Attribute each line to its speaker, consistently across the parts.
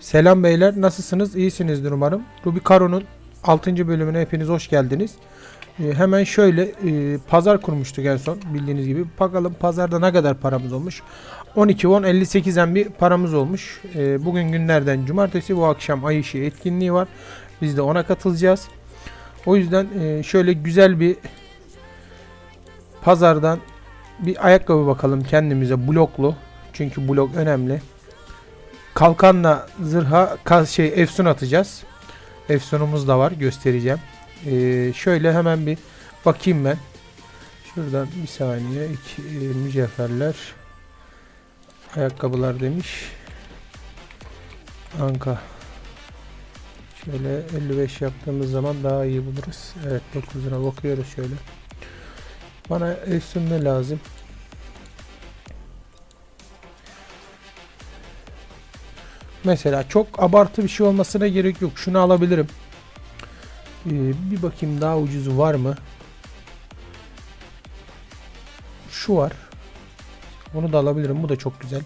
Speaker 1: Selam beyler nasılsınız? İyisinizdir umarım. Ruby Caro'nun 6. bölümüne hepiniz hoş geldiniz. Ee, hemen şöyle e, pazar kurmuştuk en son bildiğiniz gibi. Bakalım pazarda ne kadar paramız olmuş. 12 won 58'en bir paramız olmuş. Ee, bugün günlerden cumartesi bu akşam ay ışığı etkinliği var. Biz de ona katılacağız. O yüzden e, şöyle güzel bir pazardan bir ayakkabı bakalım kendimize bloklu. Çünkü blok önemli. Kalkanla zırha şey efsun atacağız. Efsunumuz da var göstereceğim. Ee, şöyle hemen bir bakayım ben. Şuradan bir saniye iki e, mücevherler ayakkabılar demiş. Anka. Şöyle 55 yaptığımız zaman daha iyi buluruz. Evet 9'una bakıyoruz şöyle. Bana efsun ne lazım? Mesela çok abartı bir şey olmasına gerek yok. Şunu alabilirim. Ee, bir bakayım daha ucuzu var mı? Şu var. Onu da alabilirim. Bu da çok güzel.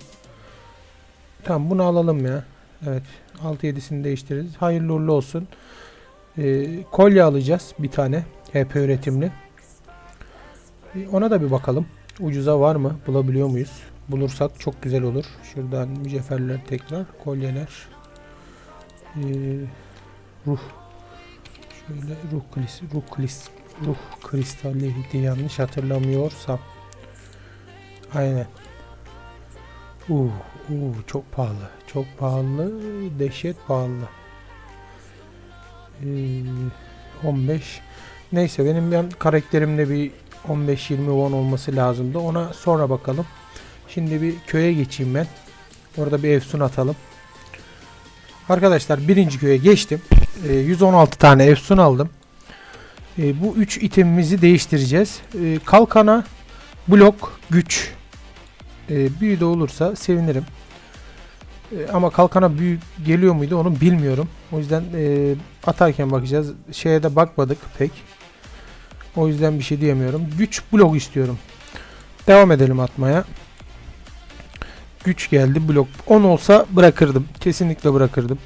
Speaker 1: Tamam bunu alalım ya. Evet. 6-7'sini değiştiririz. Hayırlı uğurlu olsun. Ee, kolye alacağız. Bir tane. HP üretimli. Bir Ona da bir bakalım. Ucuza var mı? Bulabiliyor muyuz? Bulursak çok güzel olur. Şuradan mücevherler tekrar. Kolyeler. Ee, ruh. Şöyle ruh klis, ruh klis, ruh kristalliydi yanlış hatırlamıyorsam. Aynen. Uh, uh, çok pahalı. Çok pahalı. Dehşet pahalı. Ee, 15. Neyse benim ben karakterimde bir 15-20 won olması lazımdı. Ona sonra bakalım. Şimdi bir köye geçeyim ben. Orada bir efsun atalım. Arkadaşlar birinci köye geçtim. Ee, 116 tane efsun aldım. Ee, bu 3 itemimizi değiştireceğiz. Ee, kalkana, blok, güç. Ee, büyü de olursa sevinirim. Ee, ama kalkana büyü geliyor muydu onu bilmiyorum. O yüzden e, atarken bakacağız. Şeye de bakmadık pek. O yüzden bir şey diyemiyorum. Güç blok istiyorum. Devam edelim atmaya. Güç geldi blok. 10 olsa bırakırdım. Kesinlikle bırakırdım.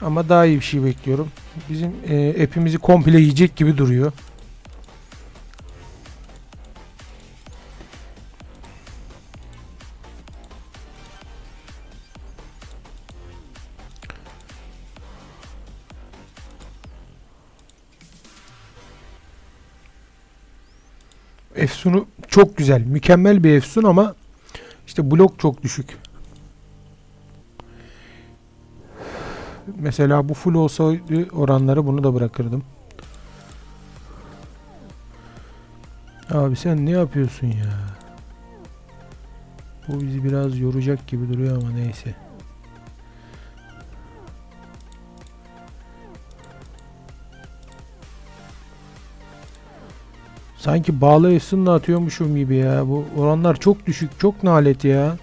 Speaker 1: Ama daha iyi bir şey bekliyorum. Bizim e, app'imizi komple yiyecek gibi duruyor. Efsun'u çok güzel. Mükemmel bir Efsun ama işte blok çok düşük. Mesela bu full olsaydı oranları bunu da bırakırdım. Abi sen ne yapıyorsun ya? Bu bizi biraz yoracak gibi duruyor ama neyse. Sanki bağlı efsunla atıyormuşum gibi ya. Bu oranlar çok düşük, çok nalet ya.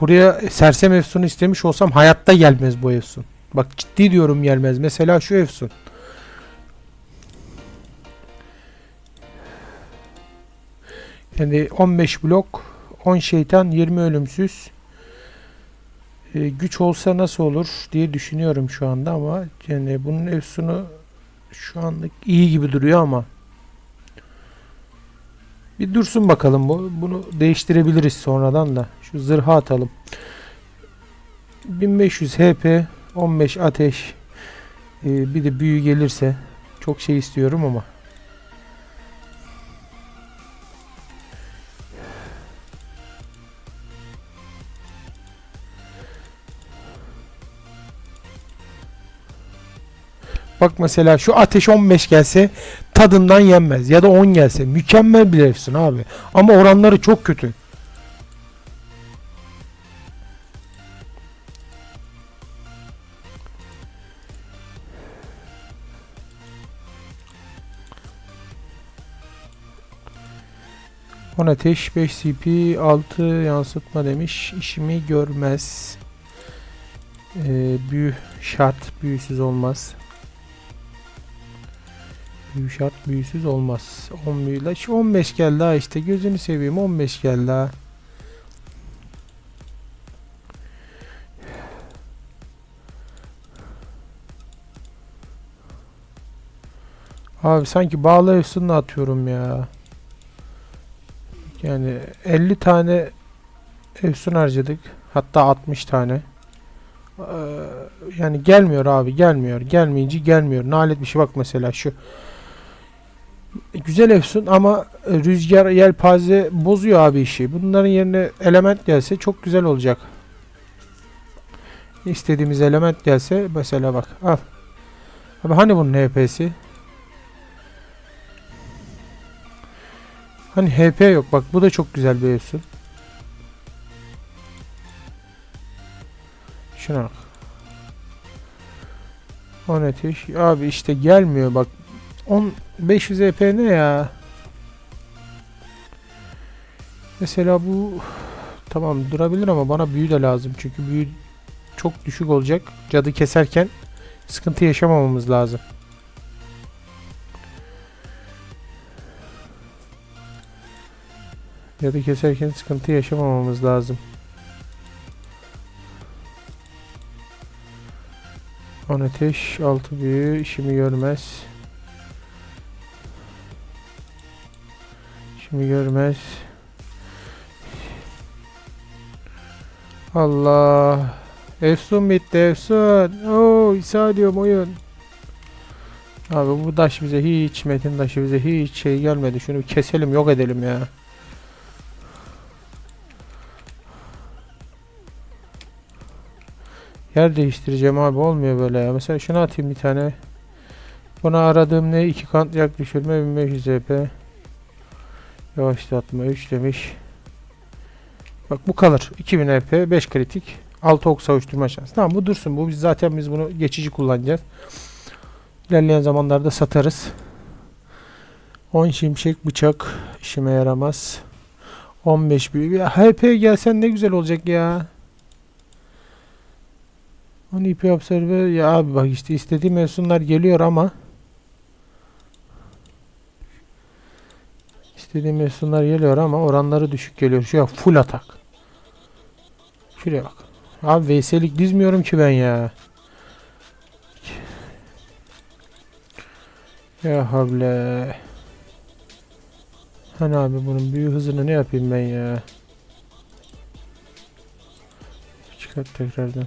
Speaker 1: Buraya sersem efsunu istemiş olsam hayatta gelmez bu efsun. Bak ciddi diyorum gelmez. Mesela şu efsun. Yani 15 blok, 10 şeytan, 20 ölümsüz. Ee, güç olsa nasıl olur diye düşünüyorum şu anda ama yani bunun efsunu şu anlık iyi gibi duruyor ama bir dursun bakalım bu. Bunu değiştirebiliriz sonradan da. Şu zırha atalım. 1500 HP, 15 ateş. Ee, bir de büyü gelirse çok şey istiyorum ama. Bak mesela şu ateş 15 gelse tadından yenmez. Ya da 10 gelse. Mükemmel bir refsin abi. Ama oranları çok kötü. On ateş 5 CP 6 yansıtma demiş. İşimi görmez. Ee, büyü şart. Büyüsüz olmaz. Şart büyüsüz olmaz. 10 büyüyle. Şu 15 gel daha işte gözünü seveyim 15 gel daha. Abi sanki bağlı efsunla atıyorum ya. Yani 50 tane efsun harcadık. Hatta 60 tane. Ee, yani gelmiyor abi gelmiyor. Gelmeyince gelmiyor. Nalet bir şey bak mesela şu. Güzel efsun ama rüzgar yelpaze bozuyor abi işi. Bunların yerine element gelse çok güzel olacak. İstediğimiz element gelse mesela bak al. Abi hani bunun HP'si? Hani HP yok bak bu da çok güzel bir efsun. Şuna bak. 10 ateş. Abi işte gelmiyor bak. 10 500 EP ne ya? Mesela bu tamam durabilir ama bana büyü de lazım. Çünkü büyü çok düşük olacak. Cadı keserken sıkıntı yaşamamamız lazım. Cadı keserken sıkıntı yaşamamamız lazım. 10 ateş, 6 büyü işimi görmez. İşimi görmez. Allah. Efsun bitti Efsun. Oo İsa diyorum oyun. Abi bu taş bize hiç metin taşı bize hiç şey gelmedi. Şunu bir keselim yok edelim ya. Yer değiştireceğim abi olmuyor böyle ya. Mesela şunu atayım bir tane. Buna aradığım ne? 2 kant yak düşürme 1500 EP. Yavaşlatma 3 demiş. Bak bu kalır. 2000 EP 5 kritik. 6 ok savuşturma şansı. Tamam bu dursun. Bu biz zaten biz bunu geçici kullanacağız. İlerleyen zamanlarda satarız. 10 şimşek bıçak işime yaramaz. 15 büyük. Ya HP gelsen ne güzel olacak ya. 10 IP observer ya abi bak işte istediğim mevsunlar geliyor ama istediğim mevsunlar geliyor ama oranları düşük geliyor. Şuraya full atak. Şuraya bak. Abi Veysel'lik dizmiyorum ki ben ya. Ya havle. Hani abi bunun büyü hızını ne yapayım ben ya? Çıkart tekrardan.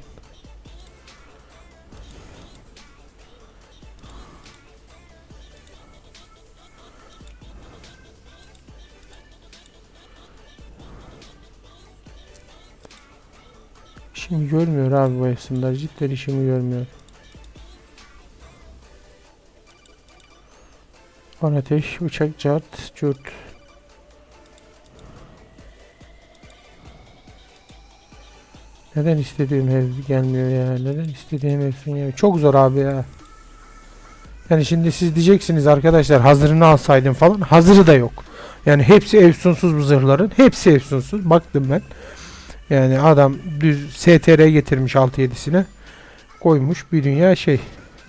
Speaker 1: Görmüyor abi bu efsunlar. Cidden işimi görmüyor. On ateş, uçak, cart, cürt. Neden istediğim ev gelmiyor ya? Neden istediğim efsun ya? Çok zor abi ya. Yani şimdi siz diyeceksiniz arkadaşlar hazırını alsaydım falan. Hazırı da yok. Yani hepsi efsunsuz bu zırhların. Hepsi efsunsuz. Baktım ben. Yani adam düz STR getirmiş 6-7'sine. Koymuş bir dünya şey.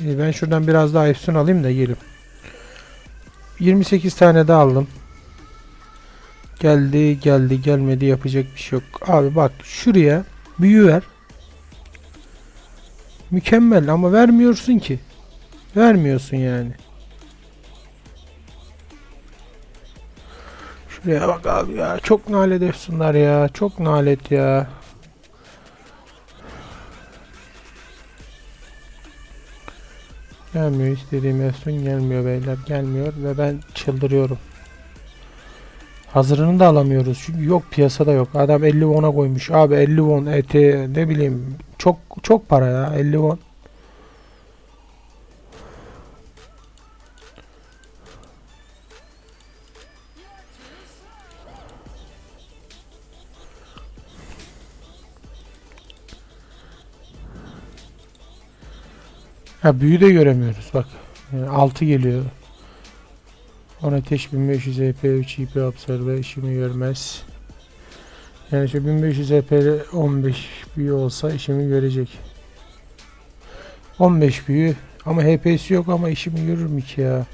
Speaker 1: E, ben şuradan biraz daha efsun alayım da yiyelim. 28 tane daha aldım. Geldi geldi gelmedi yapacak bir şey yok. Abi bak şuraya büyü ver. Mükemmel ama vermiyorsun ki. Vermiyorsun yani. Şuraya bak abi ya. Çok nalet efsunlar ya. Çok nalet ya. Gelmiyor istediğim efsun gelmiyor beyler. Gelmiyor ve ben çıldırıyorum. Hazırını da alamıyoruz. Çünkü yok piyasada yok. Adam 50 won'a koymuş. Abi 50 won ET ne bileyim. Çok çok para ya 50 won. Ha büyü de göremiyoruz bak. Yani 6 geliyor. On ateş 1500 EP 3 IP absorbe işimi görmez. Yani şu 1500 EP'li 15 büyü olsa işimi görecek. 15 büyü ama HP'si yok ama işimi görür mü ki ya?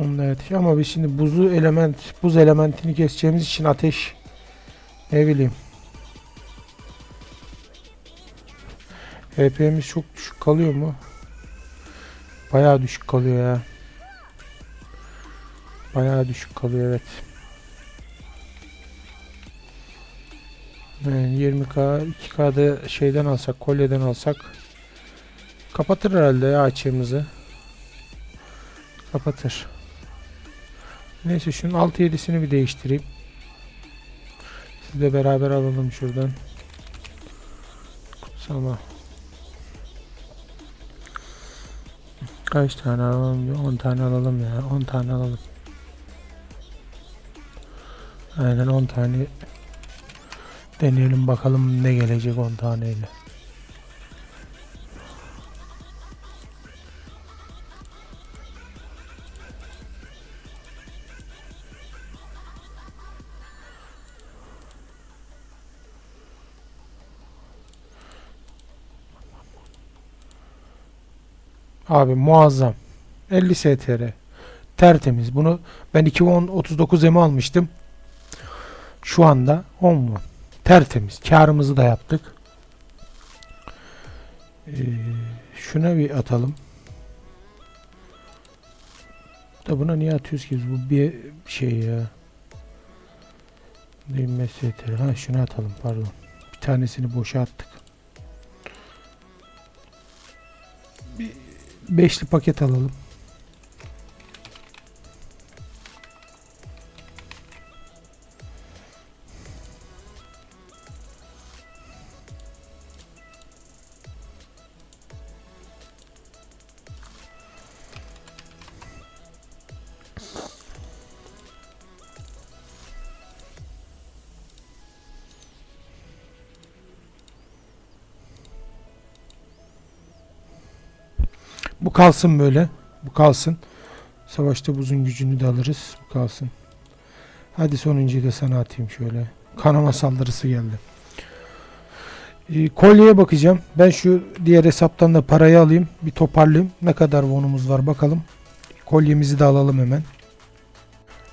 Speaker 1: Onda ateş ama biz şimdi buzlu element buz elementini keseceğimiz için ateş ne bileyim HP'miz çok düşük kalıyor mu? Bayağı düşük kalıyor ya. Bayağı düşük kalıyor evet. Yani 20k 2k'da şeyden alsak kolyeden alsak kapatır herhalde ya açığımızı. Kapatır. Neyse şunun 6-7'sini bir değiştireyim. Sizle beraber alalım şuradan. Kutsama. Kaç tane alalım? 10 tane alalım ya. 10 tane alalım. Aynen 10 tane deneyelim bakalım ne gelecek 10 taneyle. Abi muazzam. 50 STR. Tertemiz. Bunu ben 2010 39 emi almıştım. Şu anda 10 mu? Tertemiz. Karımızı da yaptık. Ee, şuna bir atalım. Da buna niye atıyoruz ki? Bu bir şey ya. Değinmez STR. Ha şunu atalım pardon. Bir tanesini boşa attık. Beşli paket alalım. Kalsın böyle. Bu kalsın. Savaşta buzun gücünü de alırız. Bu kalsın. Hadi sonuncuyu da sana atayım şöyle. Kanama saldırısı geldi. Ee, kolyeye bakacağım. Ben şu diğer hesaptan da parayı alayım. Bir toparlayayım. Ne kadar bonumuz var bakalım. Kolyemizi de alalım hemen.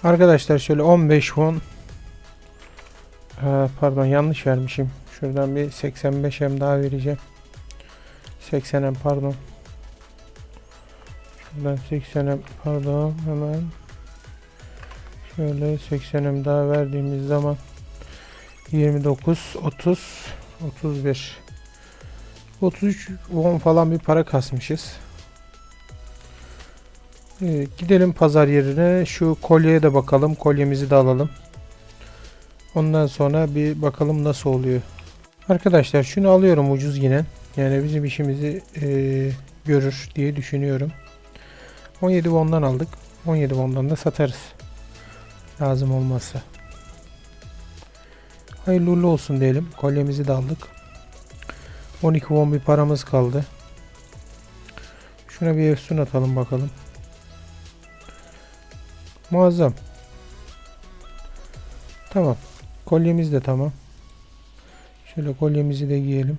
Speaker 1: Arkadaşlar şöyle 15 won. Ee, pardon yanlış vermişim. Şuradan bir 85 hem daha vereceğim. 80 hem pardon. Şuradan 80'e pardon hemen şöyle 80'e daha verdiğimiz zaman 29 30 31 33 won falan bir para kasmışız. Ee, gidelim pazar yerine şu kolyeye de bakalım. Kolyemizi de alalım. Ondan sonra bir bakalım nasıl oluyor. Arkadaşlar şunu alıyorum ucuz yine. Yani bizim işimizi eee, görür diye düşünüyorum. 17 won'dan aldık. 17 won'dan da satarız. Lazım olmazsa. Hayırlı uğurlu olsun diyelim. Kolyemizi de aldık. 12 won bir paramız kaldı. Şuna bir efsun atalım bakalım. Muazzam. Tamam. Kolyemiz de tamam. Şöyle kolyemizi de giyelim.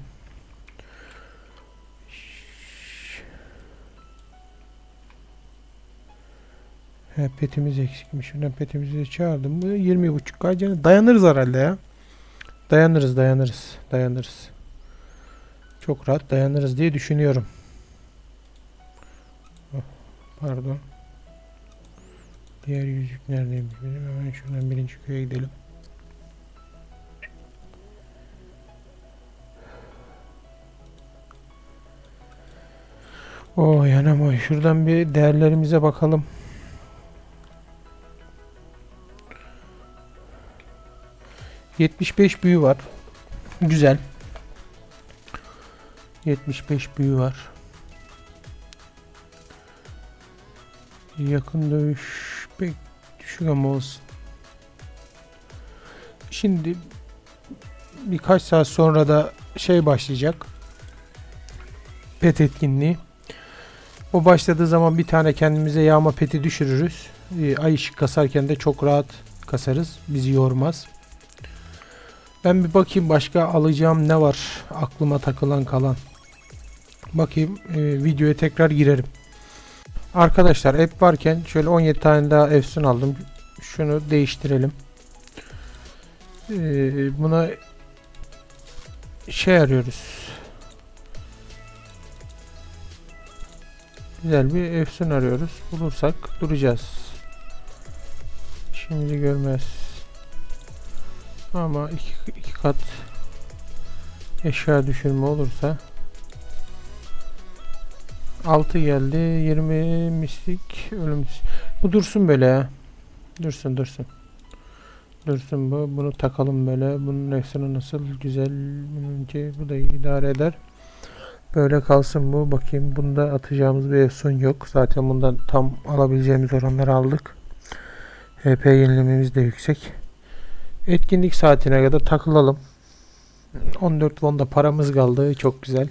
Speaker 1: He, petimiz eksikmiş. Şuradan petimizi de çağırdım. Bu 20.5 kaycanı dayanırız herhalde ya. Dayanırız, dayanırız, dayanırız. Çok rahat dayanırız diye düşünüyorum. Oh, pardon. Diğer yüzük neredeymiş benim? Hemen şuradan birinci köye gidelim. Oh yanam oy. Şuradan bir değerlerimize bakalım. ...75 büyü var. Güzel. 75 büyü var. Yakın dövüş pek düşük ama olsun. Şimdi birkaç saat sonra da şey başlayacak. pet etkinliği. O başladığı zaman bir tane kendimize yağma peti düşürürüz. Ee, ay ışık kasarken de çok rahat kasarız. Bizi yormaz. Ben bir bakayım başka alacağım ne var aklıma takılan kalan. Bakayım e, videoya tekrar girerim. Arkadaşlar app varken şöyle 17 tane daha efsun aldım. Şunu değiştirelim. Ee, buna şey arıyoruz. Güzel bir efsun arıyoruz. Bulursak duracağız. Şimdi görmez. Ama iki, iki kat eşya düşürme olursa 6 geldi 20 mislik ölüm bu dursun böyle ya. Dursun dursun. Dursun bu bunu takalım böyle. Bunun efsane nasıl güzel bununki bu da idare eder. Böyle kalsın bu. Bakayım bunda atacağımız bir efsun yok. Zaten bundan tam alabileceğimiz oranları aldık. HP yenilememiz de yüksek etkinlik saatine kadar takılalım 14 wonda paramız kaldı çok güzel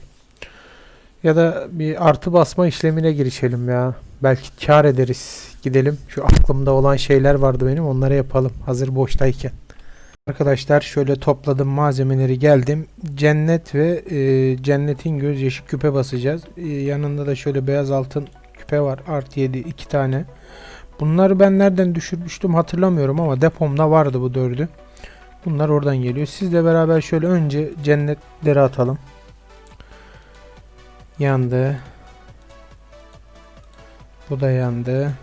Speaker 1: ya da bir artı basma işlemine girişelim ya. Belki kar ederiz. Gidelim. Şu aklımda olan şeyler vardı benim. Onları yapalım. Hazır boştayken. Arkadaşlar şöyle topladım malzemeleri geldim. Cennet ve e, cennetin gözyaşı küpe basacağız. E, yanında da şöyle beyaz altın küpe var. Artı 7 iki tane. Bunları ben nereden düşürmüştüm hatırlamıyorum ama depomda vardı bu dördü. Bunlar oradan geliyor. Sizle beraber şöyle önce cennetleri atalım. Yandı. Bu da yandı.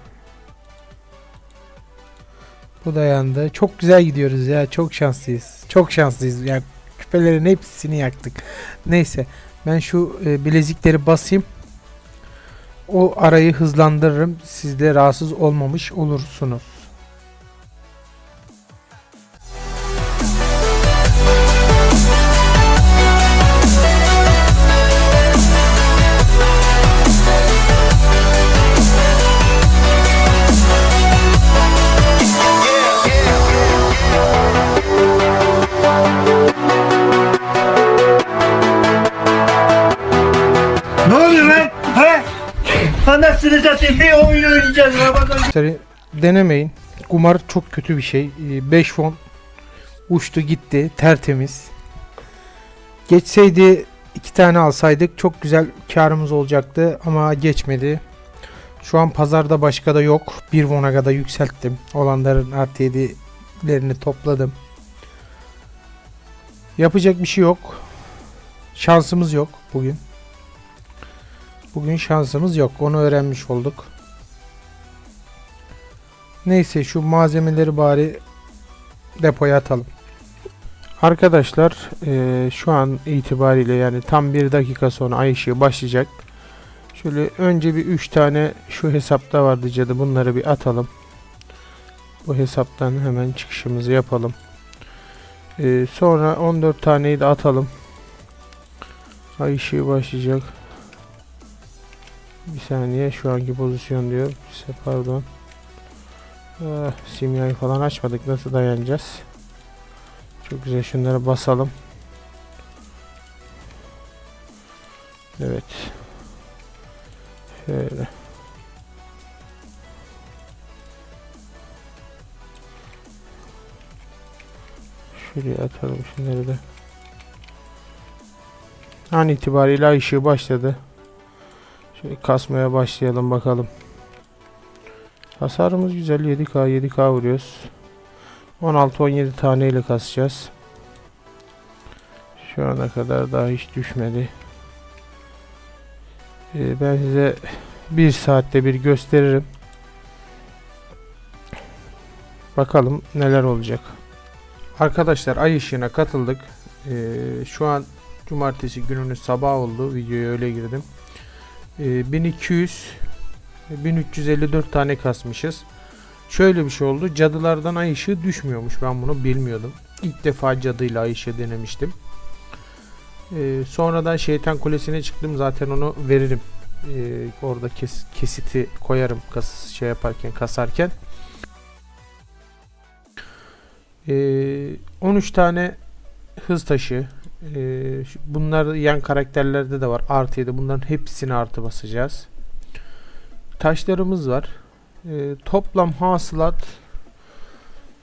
Speaker 1: Bu da yandı. Çok güzel gidiyoruz ya. Çok şanslıyız. Çok şanslıyız. Yani küpelerin hepsini yaktık. Neyse. Ben şu e, bilezikleri basayım. O arayı hızlandırırım. Siz de rahatsız olmamış olursunuz.
Speaker 2: Bakalım.
Speaker 1: Arkadaşlar denemeyin. Kumar çok kötü bir şey. 5 fon uçtu gitti tertemiz. Geçseydi iki tane alsaydık çok güzel karımız olacaktı ama geçmedi. Şu an pazarda başka da yok. Bir fona kadar yükselttim. Olanların artı 7'lerini topladım. Yapacak bir şey yok. Şansımız yok bugün. Bugün şansımız yok. Onu öğrenmiş olduk. Neyse şu malzemeleri bari depoya atalım. Arkadaşlar eee, şu an itibariyle yani tam bir dakika sonra ay ışığı başlayacak. Şöyle önce bir 3 tane şu hesapta vardı cadı bunları bir atalım. Bu hesaptan hemen çıkışımızı yapalım. Eee, sonra 14 taneyi de atalım. Ay ışığı başlayacak. Bir saniye şu anki pozisyon diyor. Size pardon. Ah, simyayı falan açmadık. Nasıl dayanacağız? Çok güzel şunlara basalım. Evet. Şöyle. Şuraya atalım şunları da. An itibariyle ışığı başladı. Şöyle kasmaya başlayalım bakalım. Hasarımız güzel 7K 7K vuruyoruz. 16-17 taneyle kasacağız. Şu ana kadar daha hiç düşmedi. Ee, ben size bir saatte bir gösteririm. Bakalım neler olacak. Arkadaşlar ay ışığına katıldık. Ee, şu an cumartesi gününün sabah oldu. Videoya öyle girdim. Ee, 1200 1354 tane kasmışız. Şöyle bir şey oldu. Cadılardan ay ışığı düşmüyormuş. Ben bunu bilmiyordum. İlk defa cadıyla ay ışığı denemiştim. Ee, sonradan şeytan kulesine çıktım. Zaten onu veririm. Ee, orada kes, kesiti koyarım kas, şey yaparken kasarken. Ee, 13 tane hız taşı, Ee, bunlar yan karakterlerde de var. Artı 7. Bunların hepsini artı basacağız. Taşlarımız var. Ee, toplam hasılat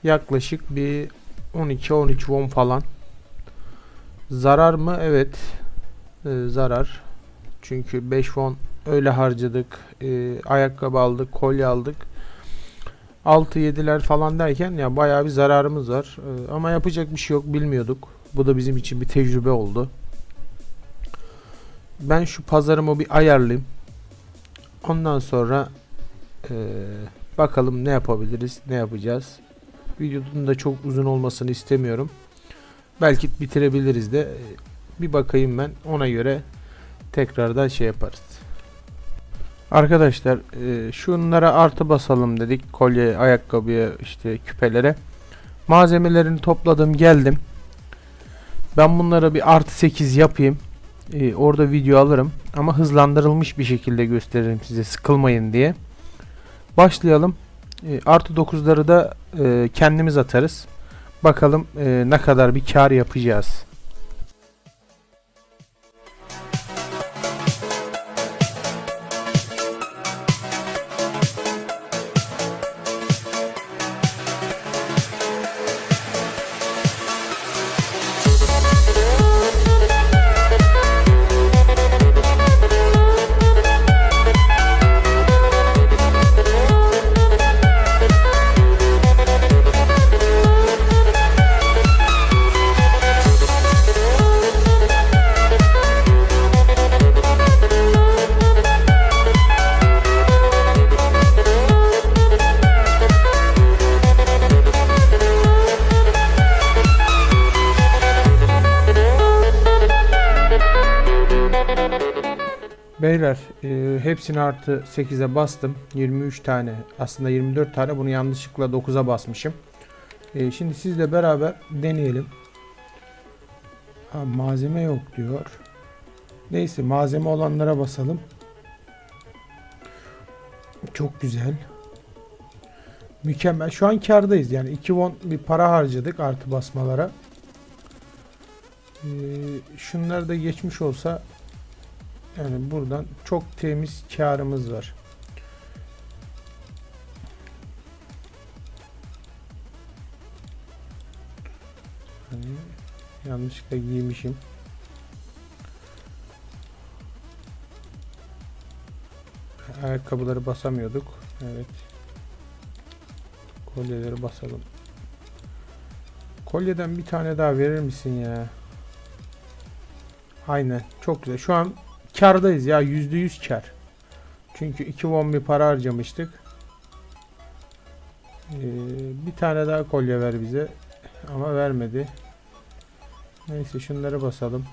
Speaker 1: yaklaşık bir 12-13 won falan. Zarar mı? Evet. Ee, zarar. Çünkü 5 won öyle harcadık. Ee, ayakkabı aldık, kolye aldık. 6-7'ler falan derken ya bayağı bir zararımız var. Ee, ama yapacak bir şey yok bilmiyorduk. Bu da bizim için bir tecrübe oldu. Ben şu pazarımı bir ayarlayayım. Ondan sonra eee, bakalım ne yapabiliriz, ne yapacağız. Videonun da çok uzun olmasını istemiyorum. Belki bitirebiliriz de. Ee, Bir bakayım ben ona göre tekrardan şey yaparız. Arkadaşlar e, şunlara artı basalım dedik. Kolye, ayakkabıya, işte küpelere. Malzemelerini topladım geldim. Ben bunlara bir artı 8 yapayım. E, orada video alırım. Ama hızlandırılmış bir şekilde gösteririm size sıkılmayın diye. Başlayalım. E, artı 9'ları da e, kendimiz atarız. Bakalım e, ne kadar bir kar yapacağız. Hepsini artı 8'e bastım. 23 tane aslında 24 tane bunu yanlışlıkla 9'a basmışım. E, şimdi sizle beraber deneyelim. Ha, malzeme yok diyor. Neyse malzeme olanlara basalım. Çok güzel. Mükemmel. Şu an kardayız. Yani 2 won bir para harcadık artı basmalara. Ee, şunlar da geçmiş olsa yani buradan çok temiz karımız var. Hani yanlışlıkla giymişim. Ayakkabıları basamıyorduk. Evet. Kolyeleri basalım. Kolyeden bir tane daha verir misin ya? Aynen. Çok güzel. Şu an kardayız ya. %100 kar. Çünkü 2 won bir para harcamıştık. Ee, bir tane daha kolye ver bize. Ama vermedi. Neyse şunları basalım.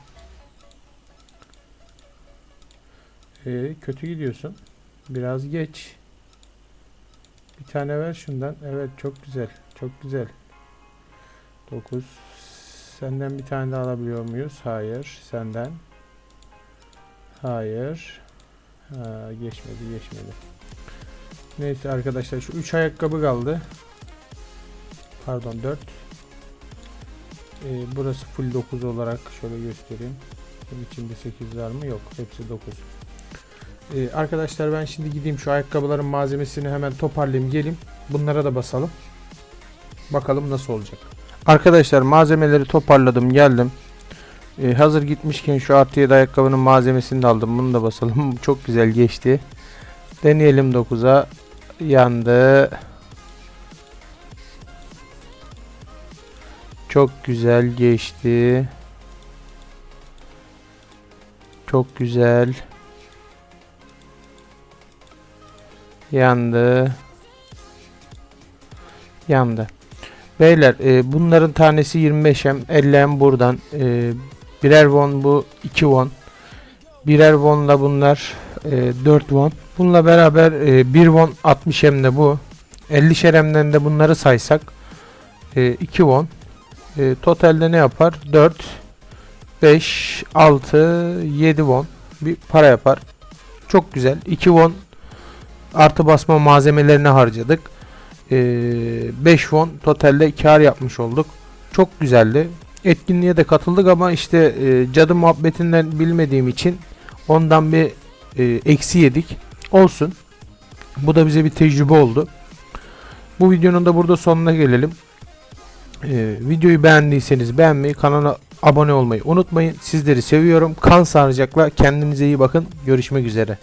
Speaker 1: Ee, kötü gidiyorsun. Biraz geç. Bir tane ver şundan. Evet çok güzel. Çok güzel. 9 Senden bir tane daha alabiliyor muyuz? Hayır. Senden. Hayır. Ha, geçmedi geçmedi. Neyse arkadaşlar şu 3 ayakkabı kaldı. Pardon 4. Ee, burası full 9 olarak şöyle göstereyim. Bunun içinde 8 var mı? Yok. Hepsi 9. Ee, arkadaşlar ben şimdi gideyim şu ayakkabıların malzemesini hemen toparlayayım geleyim. Bunlara da basalım. Bakalım nasıl olacak. Arkadaşlar malzemeleri toparladım geldim. Ee, hazır gitmişken şu artı 7 ayakkabının malzemesini de aldım. Bunu da basalım. Çok güzel geçti. Deneyelim 9'a. Yandı. Çok güzel geçti. Çok güzel. Yandı. Yandı. Beyler e, bunların tanesi 25'em 50'em buradan e, birer won bu 2 won. Birer wonla bunlar e, 4 won. Bununla beraber e, 1 won 60 hem de bu. 50 şeremden de bunları saysak e, 2 won. E, totalde ne yapar? 4 5 6 7 won. Bir para yapar. Çok güzel. 2 won artı basma malzemelerini harcadık. Ee, 5 won totalde kar yapmış olduk. Çok güzeldi. Etkinliğe de katıldık ama işte e, cadı muhabbetinden bilmediğim için ondan bir e, eksi yedik. Olsun. Bu da bize bir tecrübe oldu. Bu videonun da burada sonuna gelelim. E, videoyu beğendiyseniz beğenmeyi, kanala abone olmayı unutmayın. Sizleri seviyorum. Kan saracakla kendinize iyi bakın. Görüşmek üzere.